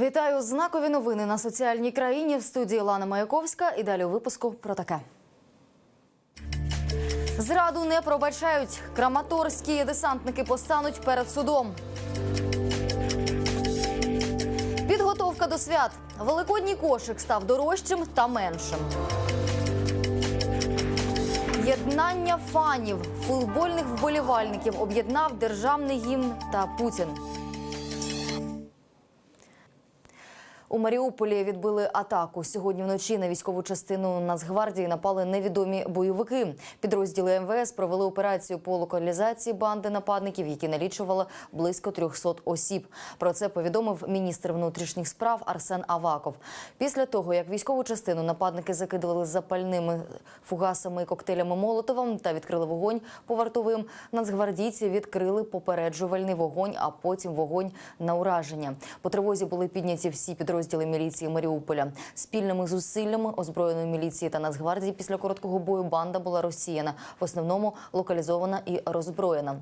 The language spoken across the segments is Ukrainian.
Вітаю знакові новини на соціальній країні в студії Лана Маяковська. І далі у випуску про таке. Зраду не пробачають. Краматорські десантники постануть перед судом. Підготовка до свят. Великодній кошик став дорожчим та меншим. Єднання фанів, футбольних вболівальників об'єднав державний гімн та Путін. У Маріуполі відбили атаку. Сьогодні вночі на військову частину Нацгвардії напали невідомі бойовики. Підрозділи МВС провели операцію по локалізації банди нападників, які налічували близько 300 осіб. Про це повідомив міністр внутрішніх справ Арсен Аваков. Після того, як військову частину нападники закидували запальними фугасами і коктейлями Молотова та відкрили вогонь по вартовим, нацгвардійці відкрили попереджувальний вогонь, а потім вогонь на ураження. По тривозі були підняті всі підрозділи міліції Маріуполя. Спільними зусиллями озброєної міліції та Нацгвардії після короткого бою банда була розсіяна, в основному локалізована і роззброєна.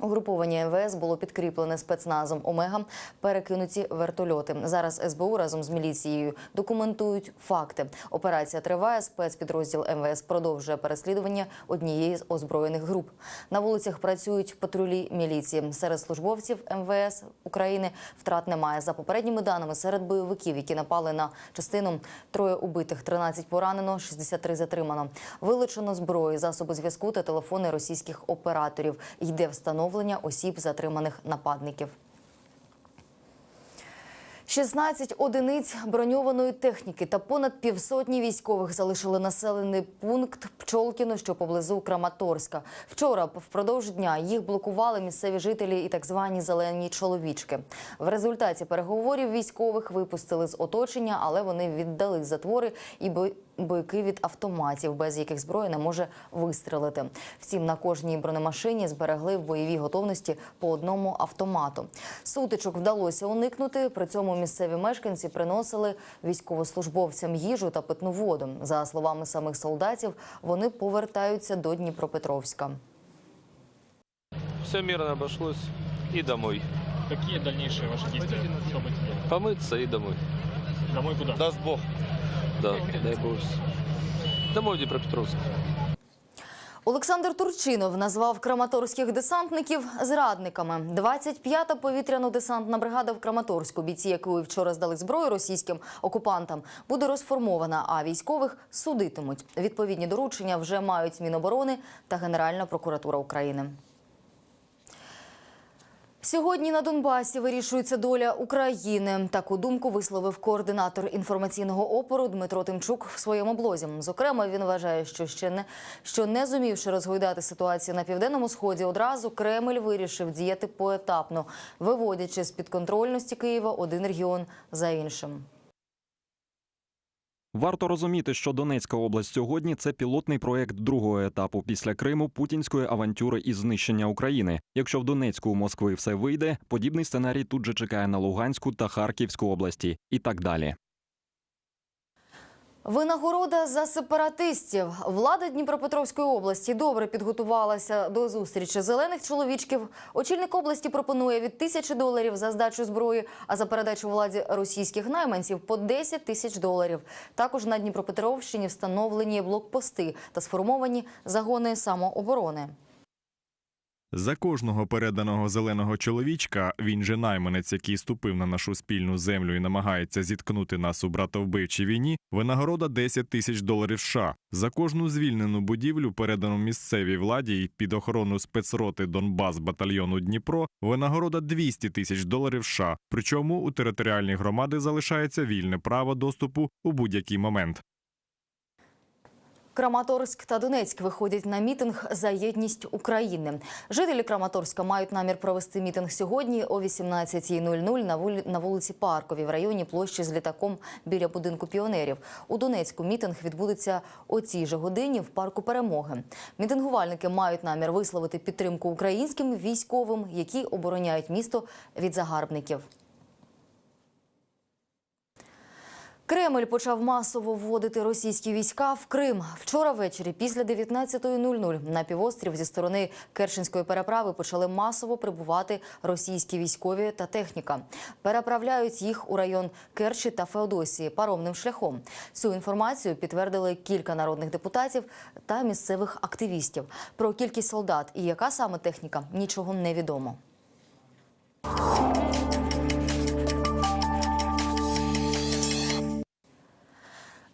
Угруповання МВС було підкріплене спецназом Омега, перекинуті вертольоти. Зараз СБУ разом з міліцією документують факти. Операція триває. Спецпідрозділ МВС продовжує переслідування однієї з озброєних груп. На вулицях працюють патрулі міліції. Серед службовців МВС України втрат немає. За попередніми даними, серед бойовиків, які напали на частину троє убитих, 13 поранено, 63 затримано. Вилучено зброю, засоби зв'язку та телефони російських операторів. Йде встановлення осіб затриманих нападників. 16 одиниць броньованої техніки та понад півсотні військових залишили населений пункт Пчолкіно, що поблизу Краматорська. Вчора впродовж дня їх блокували місцеві жителі і так звані зелені чоловічки. В результаті переговорів військових випустили з оточення, але вони віддали затвори і бой- бойки від автоматів, без яких зброя не може вистрелити. Втім, на кожній бронемашині зберегли в бойовій готовності по одному автомату. Сутичок вдалося уникнути. При цьому місцеві мешканці приносили військовослужбовцям їжу та питну воду. За словами самих солдатів, вони повертаються до Дніпропетровська. Все мирно обошлось и домой. Какие дальнейшие ваши действия? Что будете делать? Помыться и домой. Домой куда? Даст Бог. Да, дай Бог. Домой в Днепропетровск. Олександр Турчинов назвав краматорських десантників зрадниками. 25-та повітряно-десантна бригада в Краматорську, бійці якої вчора здали зброю російським окупантам, буде розформована, а військових судитимуть. Відповідні доручення вже мають Міноборони та Генеральна прокуратура України. Сьогодні на Донбасі вирішується доля України. Таку думку висловив координатор інформаційного опору Дмитро Тимчук в своєму блозі. Зокрема, він вважає, що ще не що не зумівши розгойдати ситуацію на південному сході, одразу Кремль вирішив діяти поетапно, виводячи з підконтрольності Києва один регіон за іншим. Варто розуміти, що Донецька область сьогодні це пілотний проект другого етапу після Криму путінської авантюри і знищення України. Якщо в Донецьку у Москви все вийде, подібний сценарій тут же чекає на Луганську та Харківську області, і так далі. Винагорода за сепаратистів. Влада Дніпропетровської області добре підготувалася до зустрічі зелених чоловічків. Очільник області пропонує від тисячі доларів за здачу зброї, а за передачу владі російських найманців по 10 тисяч доларів. Також на Дніпропетровщині встановлені блокпости та сформовані загони самооборони. За кожного переданого зеленого чоловічка, він же найманець, який ступив на нашу спільну землю і намагається зіткнути нас у братовбивчій війні, винагорода 10 тисяч доларів США. За кожну звільнену будівлю, передану місцевій владі і під охорону спецроти Донбас батальйону Дніпро, винагорода 200 тисяч доларів США. Причому у територіальній громади залишається вільне право доступу у будь-який момент. Краматорськ та Донецьк виходять на мітинг за єдність України. Жителі Краматорська мають намір провести мітинг сьогодні о 18.00 на вулиці Парковій в районі площі з літаком біля будинку піонерів. У Донецьку мітинг відбудеться о цій же годині в парку Перемоги. Мітингувальники мають намір висловити підтримку українським військовим, які обороняють місто від загарбників. Кремль почав масово вводити російські війська в Крим. Вчора ввечері, після 19.00, на півострів зі сторони Керченської переправи почали масово прибувати російські військові та техніка. Переправляють їх у район Керчі та Феодосії паромним шляхом. Цю інформацію підтвердили кілька народних депутатів та місцевих активістів. Про кількість солдат і яка саме техніка нічого не відомо.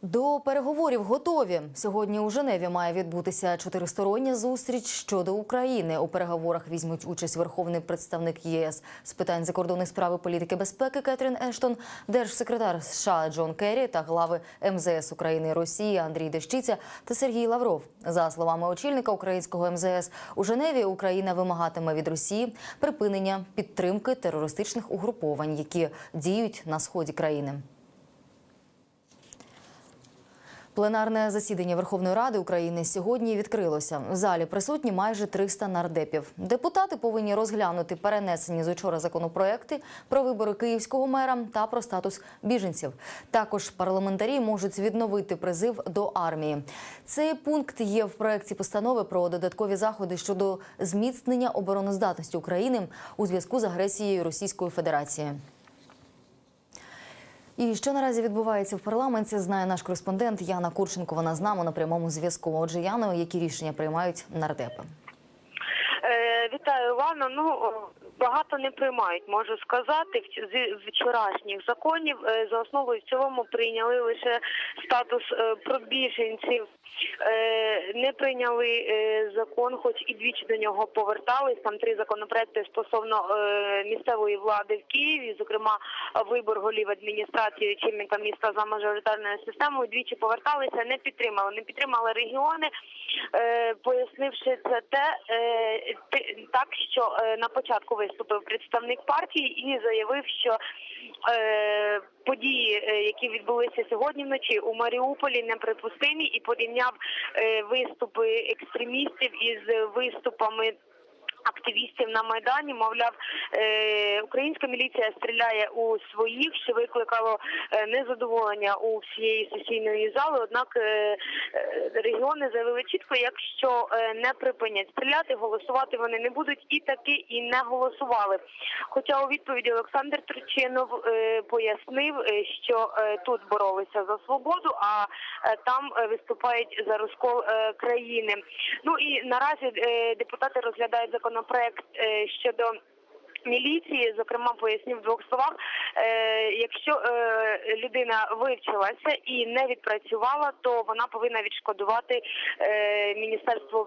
До переговорів готові. Сьогодні у Женеві має відбутися чотиристороння зустріч щодо України. У переговорах візьмуть участь верховний представник ЄС з питань закордонних справ і політики безпеки Кетрін Ештон, держсекретар США Джон Керрі та глави МЗС України і Росії Андрій Дещиця та Сергій Лавров. За словами очільника українського МЗС, у Женеві Україна вимагатиме від Росії припинення підтримки терористичних угруповань, які діють на сході країни. Пленарне засідання Верховної Ради України сьогодні відкрилося. В залі присутні майже 300 нардепів. Депутати повинні розглянути перенесені з учора законопроекти про вибори київського мера та про статус біженців. Також парламентарі можуть відновити призив до армії. Цей пункт є в проекті постанови про додаткові заходи щодо зміцнення обороноздатності України у зв'язку з агресією Російської Федерації. І що наразі відбувається в парламенті, знає наш кореспондент Яна Курченко. Вона з нами на прямому зв'язку. Отже, Яно, які рішення приймають нардепи? Е, Вітаю, Івана. Ну багато не приймають, можу сказати. З вчорашніх законів е, за основу і в цілому прийняли лише статус е, про біженців. Е, Не прийняли е, закон, хоч і двічі до нього повертались. Там три законопроекти стосовно е, місцевої влади в Києві, зокрема вибор голів адміністрації очільника міста за мажоритарною системою. Двічі поверталися, не підтримали. Не підтримали регіони, е, пояснивши це те, е, так, що е, на початку виступив представник партії і заявив, що е, події, е, які відбулися сьогодні вночі у Маріуполі, неприпустимі, і порівняв е, виступи екстремістів із виступами. Активістів на майдані, мовляв, е, українська міліція стріляє у своїх, що викликало е, незадоволення у всієї сесійної зали. Однак е, регіони заявили чітко, якщо не припинять стріляти, голосувати вони не будуть і таки і не голосували. Хоча у відповіді Олександр Турчинов пояснив, що тут боролися за свободу, а там виступають за розкол країни. Ну і наразі депутати розглядають законопроект е, щодо. Міліції, зокрема, пояснив в двох словах, е, якщо е, людина вивчилася і не відпрацювала, то вона повинна відшкодувати е, Міністерство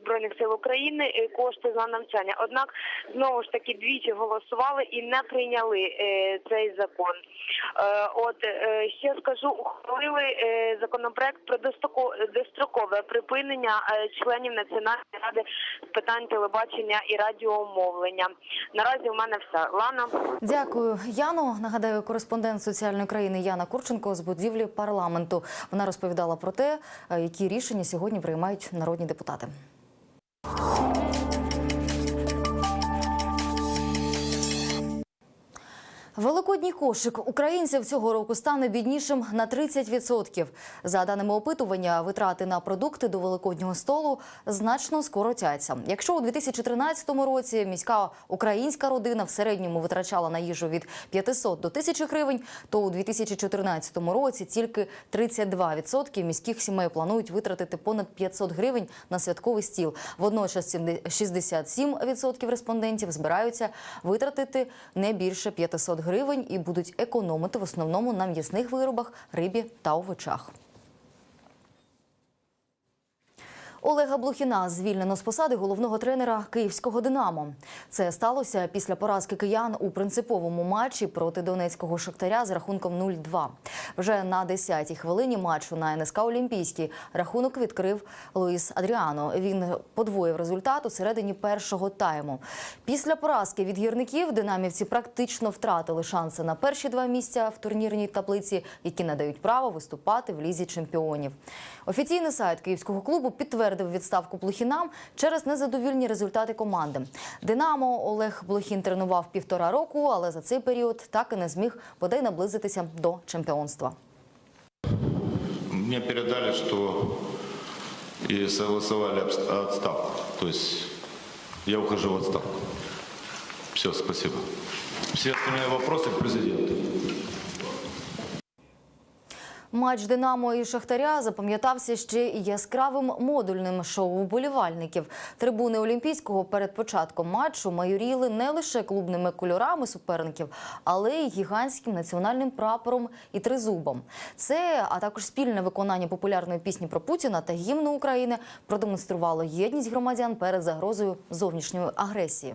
збройних сил України кошти за навчання. Однак знову ж таки двічі голосували і не прийняли цей закон. От ще скажу, ухвалили законопроект про достроко- дострокове припинення членів Національної ради з питань телебачення і радіомовлення. Наразі у мене все. Лана. Дякую, Яно. Нагадаю, кореспондент соціальної країни Яна Курченко з будівлі парламенту. Вона розповідала про те, е, які рішення сьогодні приймають народні депутати. Великодній кошик українців цього року стане біднішим на 30%. За даними опитування, витрати на продукти до великоднього столу значно скоротяться. Якщо у 2013 році міська українська родина в середньому витрачала на їжу від 500 до 1000 гривень, то у 2014 році тільки 32% міських сімей планують витратити понад 500 гривень на святковий стіл. Водночас 67% респондентів збираються витратити не більше 500 гривень і будуть економити в основному на м'ясних виробах, рибі та овочах. Олега Блохіна звільнено з посади головного тренера київського Динамо. Це сталося після поразки киян у принциповому матчі проти донецького шахтаря з рахунком 0-2. Вже на 10-й хвилині матчу на НСК Олімпійський рахунок відкрив Луїс Адріано. Він подвоїв результат у середині першого тайму. Після поразки від гірників динамівці практично втратили шанси на перші два місця в турнірній таблиці, які надають право виступати в лізі чемпіонів. Офіційний сайт київського клубу підтвердив. Підтвердив відставку Блохіна через незадовільні результати команди. Динамо Олег Блохін тренував півтора року, але за цей період так і не зміг бодай наблизитися до чемпіонства. Мне передали, что и согласовали обс- отставку. То есть я ухожу в отставку. Все, спасибо. Все остальные вопросы к президенту. Матч Динамо і Шахтаря запам'ятався ще і яскравим модульним шоу вболівальників. Трибуни Олімпійського перед початком матчу майоріли не лише клубними кольорами суперників, але й гігантським національним прапором і тризубом. Це, а також спільне виконання популярної пісні про Путіна та гімну України продемонструвало єдність громадян перед загрозою зовнішньої агресії.